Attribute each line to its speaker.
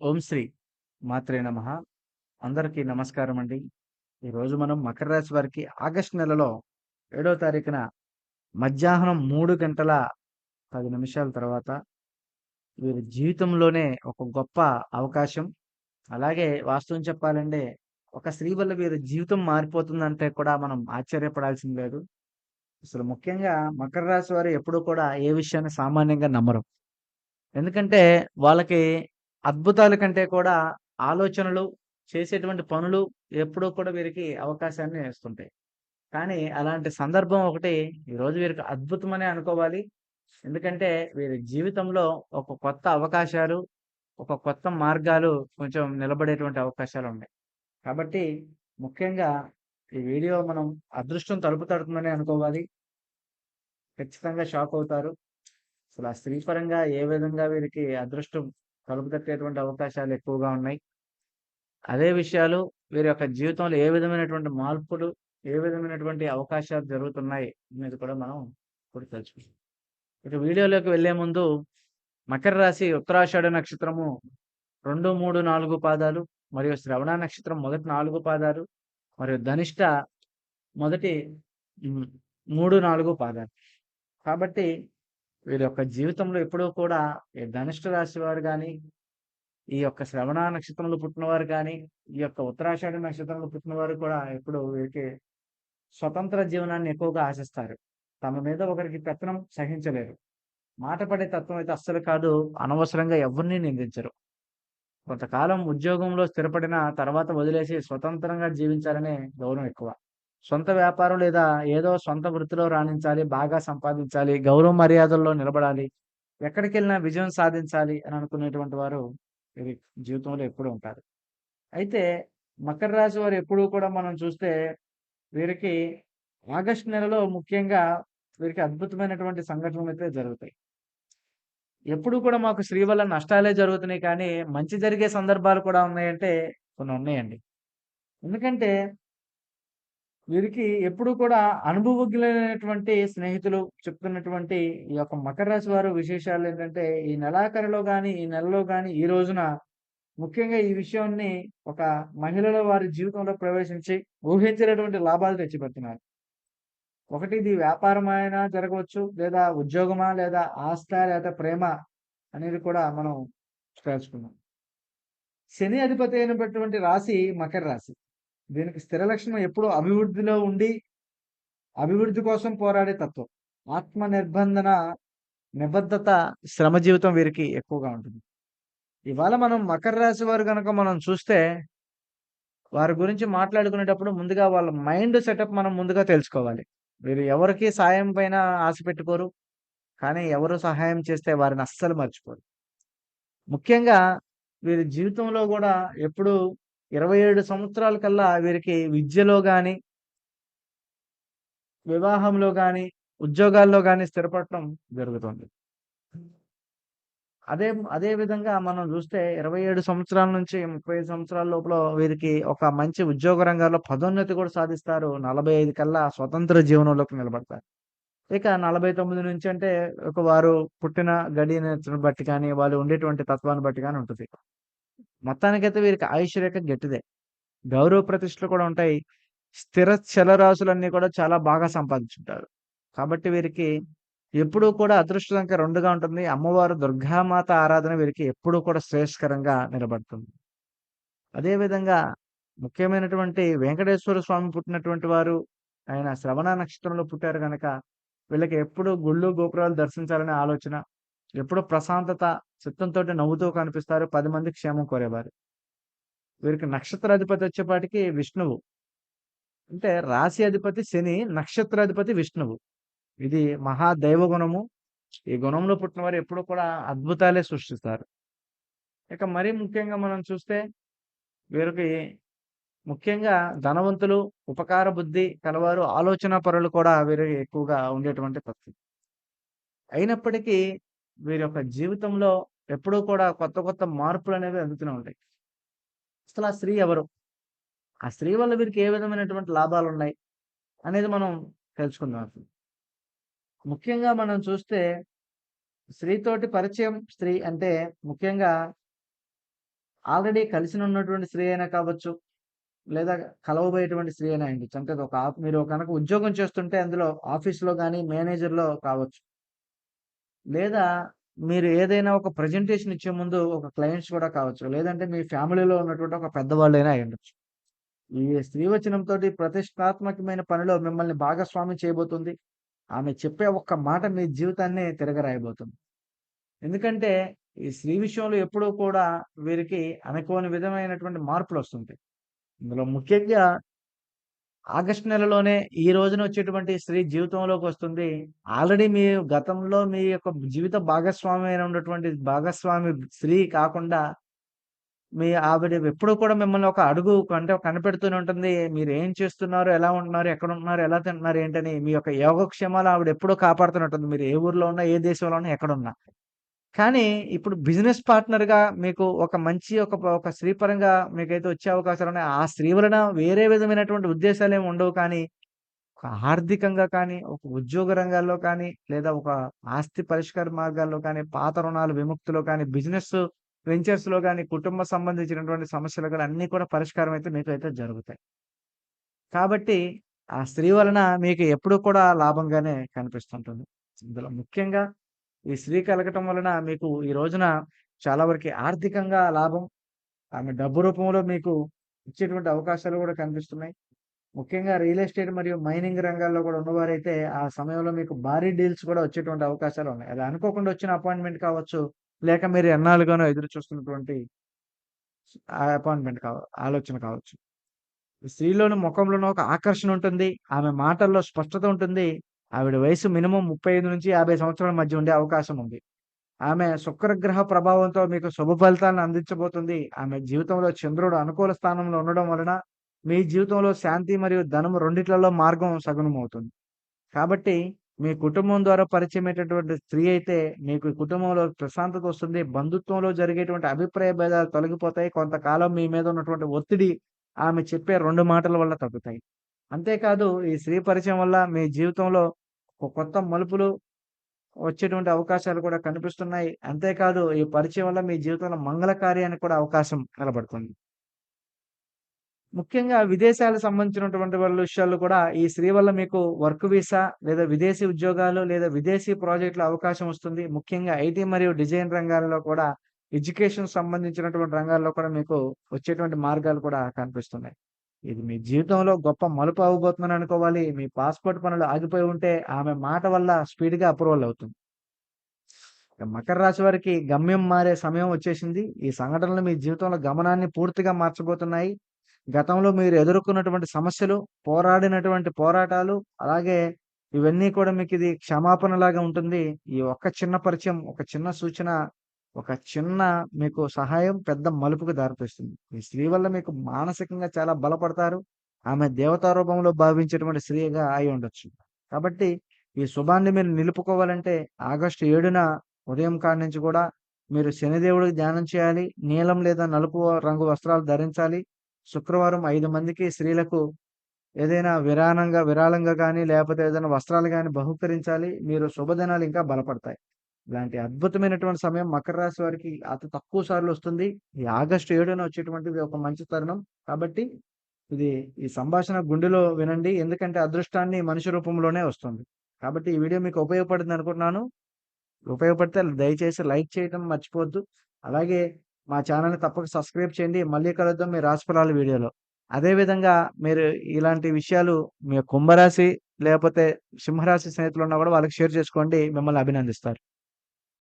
Speaker 1: ఓం శ్రీ మాత్రే నమ. అందరికీ నమస్కారం అండి ఈరోజు మనం మకర రాశి వారికి ఆగస్ట్ నెలలో ఏడో తారీఖున మధ్యాహ్నం మూడు గంటల పది నిమిషాల తర్వాత వీరి జీవితంలోనే ఒక గొప్ప అవకాశం. అలాగే వాస్తవం చెప్పాలంటే ఒక స్త్రీ వల్ల వీరి జీవితం మారిపోతుందంటే కూడా మనం ఆశ్చర్యపడాల్సింది లేదు. అసలు ముఖ్యంగా మకర రాశి వారు ఎప్పుడూ కూడా ఏ విషయాన్ని సామాన్యంగా నమ్మరు. ఎందుకంటే వాళ్ళకి అద్భుతాల కంటే కూడా ఆలోచనలు చేసేటువంటి పనులు ఎప్పుడూ కూడా వీరికి అవకాశాన్ని ఇస్తుంటాయి. కానీ అలాంటి సందర్భం ఒకటి ఈరోజు వీరికి అద్భుతమనే అనుకోవాలి. ఎందుకంటే వీరి జీవితంలో ఒక కొత్త అవకాశాలు ఒక కొత్త మార్గాలు కొంచెం నిలబడేటువంటి అవకాశాలు ఉన్నాయి. కాబట్టి ముఖ్యంగా ఈ వీడియో మనం అదృష్టం తలుపు తడుతుందని అనుకోవాలి. ఖచ్చితంగా షాక్ అవుతారు. అసలు ఆ స్త్రీ పరంగా ఏ విధంగా వీరికి అదృష్టం తలుపు తట్టేటువంటి అవకాశాలు ఎక్కువగా ఉన్నాయి. అదే విషయాలు వీరి యొక్క జీవితంలో ఏ విధమైనటువంటి మార్పులు ఏ విధమైనటువంటి అవకాశాలు జరుగుతున్నాయి అనేది కూడా మనం ఇప్పుడు తెలుసుకుందాం. ఇక వీడియోలోకి వెళ్ళే ముందు మకర రాశి ఉత్తరాషాఢ నక్షత్రము రెండు మూడు నాలుగు పాదాలు మరియు శ్రవణ నక్షత్రం మొదటి నాలుగు పాదాలు మరియు ధనిష్ట మొదటి మూడు నాలుగు పాదాలు. కాబట్టి వీరి యొక్క జీవితంలో ఎప్పుడూ కూడా ఈ ధనిష్ట రాశి వారు కానీ ఈ యొక్క శ్రవణ నక్షత్రంలో పుట్టినవారు కానీ ఈ యొక్క ఉత్తరాషాఢ నక్షత్రంలో పుట్టినవారు కూడా ఎప్పుడు వీరికి స్వతంత్ర జీవనాన్ని ఎక్కువగా ఆశిస్తారు. తమ మీద ఒకరికి పెత్తనం సహించలేరు. మాట పడే తత్వం అయితే అస్సలు కాదు అనవసరంగా ఎవరిని నిందించరు. కొంతకాలం ఉద్యోగంలో స్థిరపడిన తర్వాత వదిలేసి స్వతంత్రంగా జీవించాలనే గౌరవం ఎక్కువ. సొంత వ్యాపారం లేదా ఏదో సొంత వృత్తిలో రాణించాలి బాగా సంపాదించాలి గౌరవ మర్యాదల్లో నిలబడాలి ఎక్కడికి వెళ్ళినా విజయం సాధించాలి అని అనుకునేటువంటి వారు వీరి జీవితంలో ఎప్పుడూ ఉంటారు. అయితే మకర రాశి వారు ఎప్పుడూ కూడా మనం చూస్తే వీరికి ఆగస్టు నెలలో ముఖ్యంగా వీరికి అద్భుతమైనటువంటి సంఘటనలు అయితే జరుగుతాయి. ఎప్పుడు కూడా మాకు స్త్రీ వల్ల నష్టాలే జరుగుతున్నాయి కానీ మంచి జరిగే సందర్భాలు కూడా ఉన్నాయంటే కొన్ని ఉన్నాయండి. ఎందుకంటే వీరికి ఎప్పుడు కూడా అనుభవజ్ఞులైనటువంటి స్నేహితులు చెప్తున్నటువంటి ఈ యొక్క మకర రాశి వారు విశేషాలు ఏంటంటే ఈ నెలాఖరులో కానీ ఈ నెలలో కానీ ఈ రోజున ముఖ్యంగా ఈ విషయాన్ని ఒక మహిళల వారి జీవితంలో ప్రవేశించి ఊహించినటువంటి లాభాలు తెచ్చిపెడుతున్నారు. ఒకటి ఇది వ్యాపారమైనా జరగవచ్చు లేదా ఉద్యోగమా లేదా ఆస్థ లేదా ప్రేమ అనేది కూడా మనం తెలుసుకున్నాం శని అధిపతి అయినటువంటి రాశి మకర రాశి. దీనికి స్థిర లక్షణం ఎప్పుడూ అభివృద్ధిలో ఉండి అభివృద్ధి కోసం పోరాడే తత్వం. ఆత్మ నిర్బంధన నిబద్ధత శ్రమ జీవితం వీరికి ఎక్కువగా ఉంటుంది. ఇవాళ మనం మకర రాశి వారు కనుక మనం చూస్తే వారి గురించి మాట్లాడుకునేటప్పుడు ముందుగా వాళ్ళ మైండ్ సెటప్ మనం ముందుగా తెలుసుకోవాలి. వీరు ఎవరికి సాయం పైన ఆశ పెట్టుకోరు కానీ ఎవరు సహాయం చేస్తే వారిని అస్సలు మర్చిపోరు. ముఖ్యంగా వీరి జీవితంలో కూడా ఎప్పుడు ఇరవై ఏడు సంవత్సరాల కల్లా వీరికి విద్యలో కానీ వివాహంలో కానీ ఉద్యోగాల్లో కానీ స్థిరపడటం జరుగుతుంది. అదే అదే విధంగా మనం చూస్తే ఇరవై ఏడు సంవత్సరాల నుంచి ముప్పై ఐదు సంవత్సరాల లోపల వీరికి ఒక మంచి ఉద్యోగ రంగాల్లో పదోన్నతి కూడా సాధిస్తారు. నలభై ఐదు కల్లా స్వతంత్ర జీవనంలోకి నిలబడతారు. ఇక నలభై తొమ్మిది నుంచి అంటే ఒక వారు పుట్టిన గడియను బట్టి కానీ వాళ్ళు ఉండేటువంటి తత్వాన్ని బట్టి కానీ ఉంటుంది. మొత్తానికైతే వీరికి ఆయుష్ రేఖ గట్టిదే. గౌరవ ప్రతిష్టలు కూడా ఉంటాయి. స్థిర చలరాశులన్నీ కూడా చాలా బాగా సంపాదించుంటారు. కాబట్టి వీరికి ఎప్పుడూ కూడా అదృష్ట సంఖ్య రెండుగా ఉంటుంది. అమ్మవారు దుర్గామాత ఆరాధన వీరికి ఎప్పుడూ కూడా శ్రేయస్కరంగా నిలబడుతుంది. అదేవిధంగా ముఖ్యమైనటువంటి వెంకటేశ్వర స్వామి పుట్టినటువంటి వారు ఆయన శ్రవణ నక్షత్రంలో పుట్టారు కనుక వీళ్ళకి ఎప్పుడు గుళ్ళు గోపురాలు దర్శించాలనే ఆలోచన ఎప్పుడు ప్రశాంతత చిత్తంతో నవ్వుతూ కనిపిస్తారు. పది మంది క్షేమం కోరేవారు. వీరికి నక్షత్ర అధిపతి వచ్చేపాటికి విష్ణువు. అంటే రాశి అధిపతి శని నక్షత్రాధిపతి విష్ణువు. ఇది మహా దైవ గుణము. ఈ గుణంలో పుట్టిన వారు ఎప్పుడు కూడా అద్భుతాలే సృష్టిస్తారు. ఇక మరీ ముఖ్యంగా మనం చూస్తే వీరికి ముఖ్యంగా ధనవంతులు ఉపకార బుద్ధి కలవారు ఆలోచన పరులు కూడా వీరికి ఎక్కువగా ఉండేటువంటి పరిస్థితి. అయినప్పటికీ వీరి యొక్క జీవితంలో ఎప్పుడూ కూడా కొత్త కొత్త మార్పులు అనేవి అందుతూనే ఉంటాయి. అసలు ఆ స్త్రీ ఎవరు? ఆ స్త్రీ వల్ల వీరికి ఏ విధమైనటువంటి లాభాలు ఉన్నాయి అనేది మనం తెలుసుకుందాం అసలు. ముఖ్యంగా మనం చూస్తే స్త్రీతోటి పరిచయం స్త్రీ అంటే ముఖ్యంగా ఆల్రెడీ కలిసి ఉన్నటువంటి స్త్రీ అయినా కావచ్చు లేదా కలవబోయేటువంటి స్త్రీ అయినా అండి. అంటే ఒక మీరు కనుక ఉద్యోగం చేస్తుంటే అందులో ఆఫీస్‌లో కానీ మేనేజర్‌లో కావచ్చు. లేదా మీరు ఏదైనా ఒక ప్రెజెంటేషన్ ఇచ్చే ముందు ఒక క్లయింట్స్ కూడా కావచ్చు. లేదంటే మీ ఫ్యామిలీలో ఉన్నటువంటి ఒక పెద్దవాళ్ళైనా అయ్యుండొచ్చు. ఈ స్త్రీవచనంతో ప్రతిష్టాత్మకమైన పనిలో మిమ్మల్ని భాగస్వామి చేయబోతుంది. ఆమె చెప్పే ఒక్క మాట మీ జీవితాన్ని తిరగరాయబోతుంది. ఎందుకంటే ఈ స్త్రీ విషయంలో ఎప్పుడూ కూడా వీరికి అనుకోని విధమైనటువంటి మార్పులు వస్తుంటాయి ఇందులో ముఖ్యంగా ఆగస్టు నెలలోనే ఈ రోజున వచ్చేటువంటి స్త్రీ జీవితంలోకి వస్తుంది ఆల్రెడీ మీ గతంలో మీ యొక్క జీవిత భాగస్వామి అయిన ఉన్నటువంటి భాగస్వామి స్త్రీ కాకుండా మీ ఆవిడ ఎప్పుడు కూడా మిమ్మల్ని ఒక అడుగు అంటే కనిపెడుతూనే ఉంటుంది. మీరు ఏం చేస్తున్నారు? ఎలా ఉంటున్నారు? ఎక్కడ ఉంటున్నారు ఎలా తింటున్నారు? ఏంటని మీ యొక్క యోగక్షేమాలు ఆవిడ ఎప్పుడూ కాపాడుతూనే ఉంటుంది. మీరు ఏ ఊర్లో ఉన్నా, ఏ దేశంలో ఉన్నా, ఎక్కడున్నా. కానీ ఇప్పుడు బిజినెస్ పార్ట్నర్‌గా మీకు ఒక మంచి ఒక ఒక స్త్రీ పరంగా మీకైతే వచ్చే అవకాశాలు ఉన్నాయి ఆ స్త్రీ వలన వేరే విధమైనటువంటి ఉద్దేశాలు ఏమి ఉండవు కానీ, ఒక ఆర్థికంగా కానీ, ఒక ఉద్యోగ రంగాల్లో కానీ, లేదా ఒక ఆస్తి పరిష్కార మార్గాల్లో కానీ, పాత రుణాలు విముక్తిలో కానీ, బిజినెస్ వెంచర్స్‌లో కానీ కుటుంబ సంబంధించినటువంటి సమస్యలు కానీ అన్నీ కూడా పరిష్కారం అయితే మీకు అయితే జరుగుతాయి. కాబట్టి ఆ స్త్రీ వలన మీకు ఎప్పుడూ కూడా లాభంగానే కనిపిస్తుంటుంది. ఇందులో ముఖ్యంగా ఈ స్త్రీ కలగటం వలన మీకు ఈ రోజున చాలా వరకు ఆర్థికంగా లాభం, ఆమె డబ్బు రూపంలో మీకు ఇచ్చేటువంటి అవకాశాలు కూడా కనిపిస్తున్నాయి. ముఖ్యంగా రియల్ ఎస్టేట్ మరియు మైనింగ్ రంగాల్లో కూడా ఉన్నవారైతే ఆ సమయంలో మీకు భారీ డీల్స్ కూడా వచ్చేటువంటి అవకాశాలు ఉన్నాయి అది అనుకోకుండా వచ్చిన అపాయింట్‌మెంట్ కావచ్చు, లేక మీరు ఎన్నాళ్ళుగానో ఎదురు చూస్తున్నటువంటి ఆ అపాయింట్‌మెంట్ కావ ఆలోచన కావచ్చు. స్త్రీలోని ముఖంలోనూ ఒక ఆకర్షణ ఉంటుంది. ఆమె మాటల్లో స్పష్టత ఉంటుంది. ఆవిడ వయసు మినిమం ముప్పై ఐదు నుంచి యాభై సంవత్సరాల మధ్య ఉండే అవకాశం ఉంది. ఆమె శుక్రగ్రహ ప్రభావంతో మీకు శుభ ఫలితాలను అందించబోతుంది. ఆమె జీవితంలో చంద్రుడు అనుకూల స్థానంలో ఉండడం వలన మీ జీవితంలో శాంతి మరియు ధనము రెండిట్లలో మార్గం సగుణమవుతుంది. కాబట్టి మీ కుటుంబం ద్వారా పరిచయమైనటువంటి స్త్రీ అయితే మీకు కుటుంబంలో ప్రశాంతత వస్తుంది. బంధుత్వంలో జరిగేటువంటి అభిప్రాయ భేదాలు తొలగిపోతాయి. కొంతకాలం మీ మీద ఉన్నటువంటి ఒత్తిడి ఆమె చెప్పే రెండు మాటల వల్ల తగ్గుతాయి. అంతేకాదు ఈ స్త్రీ పరిచయం వల్ల మీ జీవితంలో ఒక కొత్త మలుపులు వచ్చేటువంటి అవకాశాలు కూడా కనిపిస్తున్నాయి. అంతేకాదు ఈ పరిచయం వల్ల మీ జీవితంలో మంగళ కార్యానికి కూడా అవకాశం నిలబడుతుంది. ముఖ్యంగా విదేశాలకు సంబంధించినటువంటి వాళ్ళ విషయాల్లో కూడా ఈ స్త్రీ వల్ల మీకు వర్క్ వీసా లేదా విదేశీ ఉద్యోగాలు లేదా విదేశీ ప్రాజెక్టుల అవకాశం వస్తుంది. ముఖ్యంగా ఐటీ మరియు డిజైన్ రంగాలలో కూడా ఎడ్యుకేషన్ సంబంధించినటువంటి రంగాల్లో కూడా మీకు వచ్చేటువంటి మార్గాలు కూడా కనిపిస్తున్నాయి. ఇది మీ జీవితంలో గొప్ప మలుపు అవ్వబోతుందని అనుకోవాలి. మీ పాస్‌పోర్ట్ పనులు ఆగిపోయి ఉంటే ఆమె మాట వల్ల స్పీడ్‌గా అప్రూవల్ అవుతుంది. మకర రాశి వారికి గమ్యం మారే సమయం వచ్చేసింది. ఈ సంఘటనలు మీ జీవితంలో గమనాన్ని పూర్తిగా మార్చబోతున్నాయి. గతంలో మీరు ఎదుర్కొన్నటువంటి సమస్యలు, పోరాడినటువంటి పోరాటాలు, అలాగే ఇవన్నీ కూడా మీకు ఇది క్షమాపణలాగా ఉంటుంది. ఈ ఒక్క చిన్న పరిచయం, ఒక చిన్న సూచన, ఒక చిన్న మీకు సహాయం పెద్ద మలుపుకు దారితీస్తుంది. ఈ స్త్రీ వల్ల మీకు మానసికంగా చాలా బలపడతారు. ఆమె దేవతా రూపంలో భావించేటువంటి స్త్రీగా అయి ఉండొచ్చు. కాబట్టి ఈ శుభాన్ని మీరు నిలుపుకోవాలంటే ఆగస్టు ఏడున ఉదయం కాడ నుంచి కూడా మీరు శనిదేవుడికి ధ్యానం చేయాలి. నీలం లేదా నలుపు రంగు వస్త్రాలు ధరించాలి. శుక్రవారం ఐదు మందికి స్త్రీలకు ఏదైనా విరాళంగా విరాళంగా కానీ లేకపోతే ఏదైనా వస్త్రాలు కానీ బహుకరించాలి మీరు శుభదినాలు ఇంకా బలపడతాయి. ఇలాంటి అద్భుతమైనటువంటి సమయం మకర రాశి వారికి అతి తక్కువ సార్లు వస్తుంది. ఈ ఆగస్టు ఏడున వచ్చేటువంటిది ఒక మంచి తరుణం. కాబట్టి ఇది ఈ సంభాషణ గుండెలో వినండి. ఎందుకంటే అదృష్టాన్ని మనిషి రూపంలోనే వస్తుంది. కాబట్టి ఈ వీడియో మీకు ఉపయోగపడింది అనుకుంటున్నాను. ఉపయోగపడితే దయచేసి లైక్ చేయడం మర్చిపోవద్దు. అలాగే మా ఛానల్ని తప్పక సబ్స్క్రైబ్ చేయండి. మళ్ళీ కలుద్దాం మీ రాశిఫలాల వీడియోలో. అదే విధంగా మీరు ఇలాంటి విషయాలు మీ కుంభరాశి లేకపోతే సింహరాశి స్నేహితులు ఉన్నా కూడా వాళ్ళకి షేర్ చేసుకోండి. మిమ్మల్ని అభినందిస్తారు.